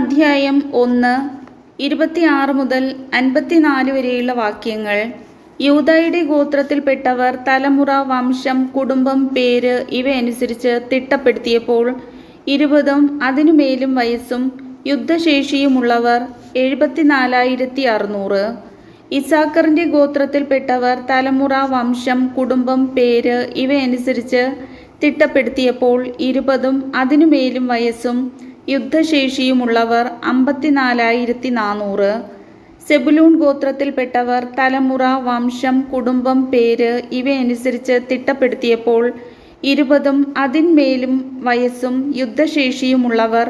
അധ്യായം ഒന്ന് ഇരുപത്തിയാറ് മുതൽ അൻപത്തിനാല് വരെയുള്ള വാക്യങ്ങൾ. യൂതയുടെ ഗോത്രത്തിൽപ്പെട്ടവർ തലമുറ വംശം കുടുംബം പേര് ഇവയനുസരിച്ച് തിട്ടപ്പെടുത്തിയപ്പോൾ ഇരുപതും അതിനുമേലും വയസ്സും യുദ്ധശേഷിയുമുള്ളവർ എഴുപത്തിനാലായിരത്തി അറുന്നൂറ് ഇസാക്കറിന്റെ ഗോത്രത്തിൽപ്പെട്ടവർ തലമുറ വംശം കുടുംബം പേര് ഇവയനുസരിച്ച് തിട്ടപ്പെടുത്തിയപ്പോൾ ഇരുപതും അതിനുമേലും വയസ്സും യുദ്ധശേഷിയുമുള്ളവർ അമ്പത്തിനാലായിരത്തി നാനൂറ് സെബുലൂൺ ഗോത്രത്തിൽപ്പെട്ടവർ തലമുറ വംശം കുടുംബം പേര് ഇവയനുസരിച്ച് തിട്ടപ്പെടുത്തിയപ്പോൾ ഇരുപതും അതിന്മേലും വയസ്സും യുദ്ധശേഷിയുമുള്ളവർ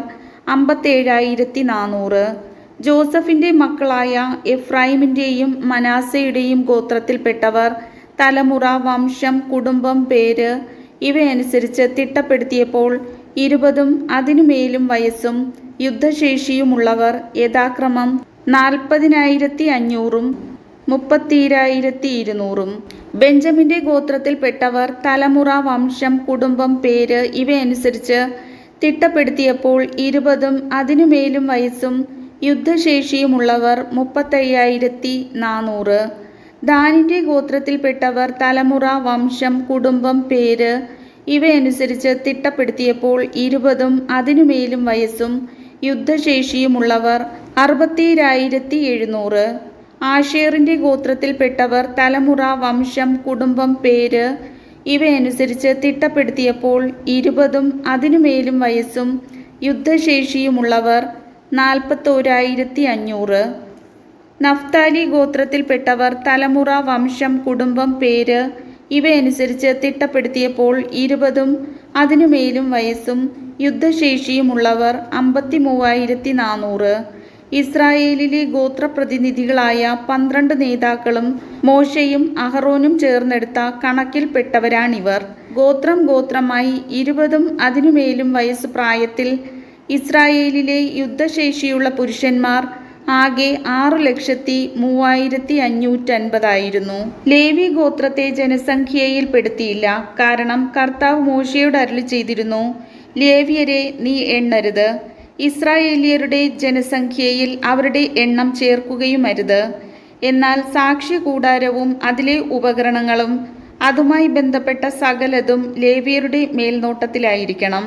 അമ്പത്തേഴായിരത്തി നാനൂറ് ജോസഫിന്റെ മക്കളായ എഫ്രൈമിന്റെയും മനാസയുടെയും ഗോത്രത്തിൽപ്പെട്ടവർ തലമുറ വംശം കുടുംബം പേര് ഇവയനുസരിച്ച് തിട്ടപ്പെടുത്തിയപ്പോൾ ഇരുപതും അതിനുമേലും വയസ്സും യുദ്ധശേഷിയുമുള്ളവർ യഥാക്രമം നാൽപ്പതിനായിരത്തി അഞ്ഞൂറും മുപ്പത്തിരായിരത്തി ഇരുന്നൂറും ബെഞ്ചമിന്റെ ഗോത്രത്തിൽപ്പെട്ടവർ തലമുറ വംശം കുടുംബം പേര് ഇവയനുസരിച്ച് തിട്ടപ്പെടുത്തിയപ്പോൾ ഇരുപതും അതിനുമേലും വയസ്സും യുദ്ധശേഷിയുമുള്ളവർ മുപ്പത്തയ്യായിരത്തി നാനൂറ് ദാനിന്റെ ഗോത്രത്തിൽപ്പെട്ടവർ തലമുറ വംശം കുടുംബം പേര് ഇവയനുസരിച്ച് തിട്ടപ്പെടുത്തിയപ്പോൾ ഇരുപതും അതിനുമേലും വയസ്സും യുദ്ധശേഷിയുമുള്ളവർ അറുപത്തിരായിരത്തി എഴുന്നൂറ് ആഷേറിന്റെ ഗോത്രത്തിൽപ്പെട്ടവർ തലമുറ വംശം കുടുംബം പേര് ഇവയനുസരിച്ച് തിട്ടപ്പെടുത്തിയപ്പോൾ ഇരുപതും അതിനുമേലും വയസ്സും യുദ്ധശേഷിയുമുള്ളവർ നാൽപ്പത്തോരായിരത്തി അഞ്ഞൂറ് നഫ്താലി ഗോത്രത്തിൽപ്പെട്ടവർ തലമുറ വംശം കുടുംബം പേര് ഇവയനുസരിച്ച് തിട്ടപ്പെടുത്തിയപ്പോൾ ഇരുപതും അതിനുമേലും വയസ്സും യുദ്ധശേഷിയുമുള്ളവർ അമ്പത്തി മൂവായിരത്തി നാനൂറ് ഇസ്രായേലിലെ ഗോത്രപ്രതിനിധികളായ പന്ത്രണ്ട് നേതാക്കളും മോശയും അഹറോനും ചേർന്നെടുത്ത കണക്കിൽപ്പെട്ടവരാണിവർ. ഗോത്രം ഗോത്രമായി ഇരുപതും അതിനുമേലും വയസ്സ് പ്രായത്തിൽ ഇസ്രായേലിലെ യുദ്ധശേഷിയുള്ള പുരുഷന്മാർ ആകെ ആറു ലക്ഷത്തി മൂവായിരത്തി അഞ്ഞൂറ്റൻപതായിരുന്നു ലേവി ഗോത്രത്തെ ജനസംഖ്യയിൽ പെടുത്തിയില്ല കാരണം കർത്താവ് മോശയോട് അരുളി ചെയ്തിരുന്നു ലേവിയരെ നീ എണ്ണരുത്. ഇസ്രായേലിയരുടെ ജനസംഖ്യയിൽ അവരുടെ എണ്ണം ചേർക്കുകയും അരുത് എന്നാൽ സാക്ഷി കൂടാരവും അതിലെ ഉപകരണങ്ങളും അതുമായി ബന്ധപ്പെട്ട സകലതും ലേവിയരുടെ മേൽനോട്ടത്തിലായിരിക്കണം.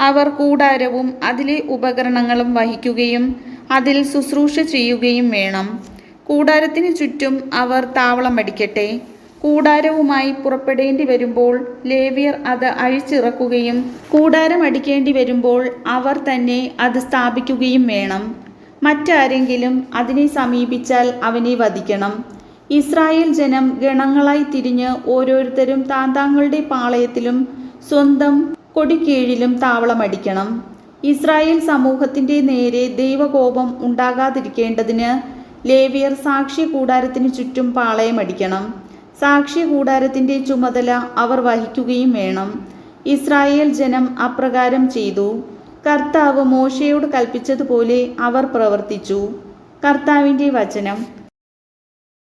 അവർ കൂടാരവും അതിലെ ഉപകരണങ്ങളും വഹിക്കുകയും അതിൽ ശുശ്രൂഷ ചെയ്യുകയും വേണം. കൂടാരത്തിന് ചുറ്റും അവർ താവളം അടിക്കട്ടെ. കൂടാരവുമായി പുറപ്പെടേണ്ടി വരുമ്പോൾ ലേവിയർ അത് അഴിച്ചിറക്കുകയും കൂടാരം അടിക്കേണ്ടി വരുമ്പോൾ അവർ തന്നെ അത് സ്ഥാപിക്കുകയും വേണം. മറ്റാരെങ്കിലും അതിനെ സമീപിച്ചാൽ അവനെ വധിക്കണം. ഇസ്രായേൽ ജനം ഗണങ്ങളായി തിരിഞ്ഞ് ഓരോരുത്തരും താന്താങ്ങളുടെ പാളയത്തിലും സ്വന്തം കൊടിക്കീഴിലും താവളമടിക്കണം ഇസ്രായേൽ സമൂഹത്തിന്റെ നേരെ ദൈവകോപം ഉണ്ടാകാതിരിക്കേണ്ടതിന് ലേവിയർ സാക്ഷ്യ കൂടാരത്തിന് ചുറ്റും പാളയമടിക്കണം സാക്ഷി കൂടാരത്തിന്റെ ചുമതല അവർ വഹിക്കുകയും വേണം. ഇസ്രായേൽ ജനം അപ്രകാരം ചെയ്തു. കർത്താവ് മോശയോട് കൽപ്പിച്ചതുപോലെ അവർ പ്രവർത്തിച്ചു. കർത്താവിന്റെ വചനം.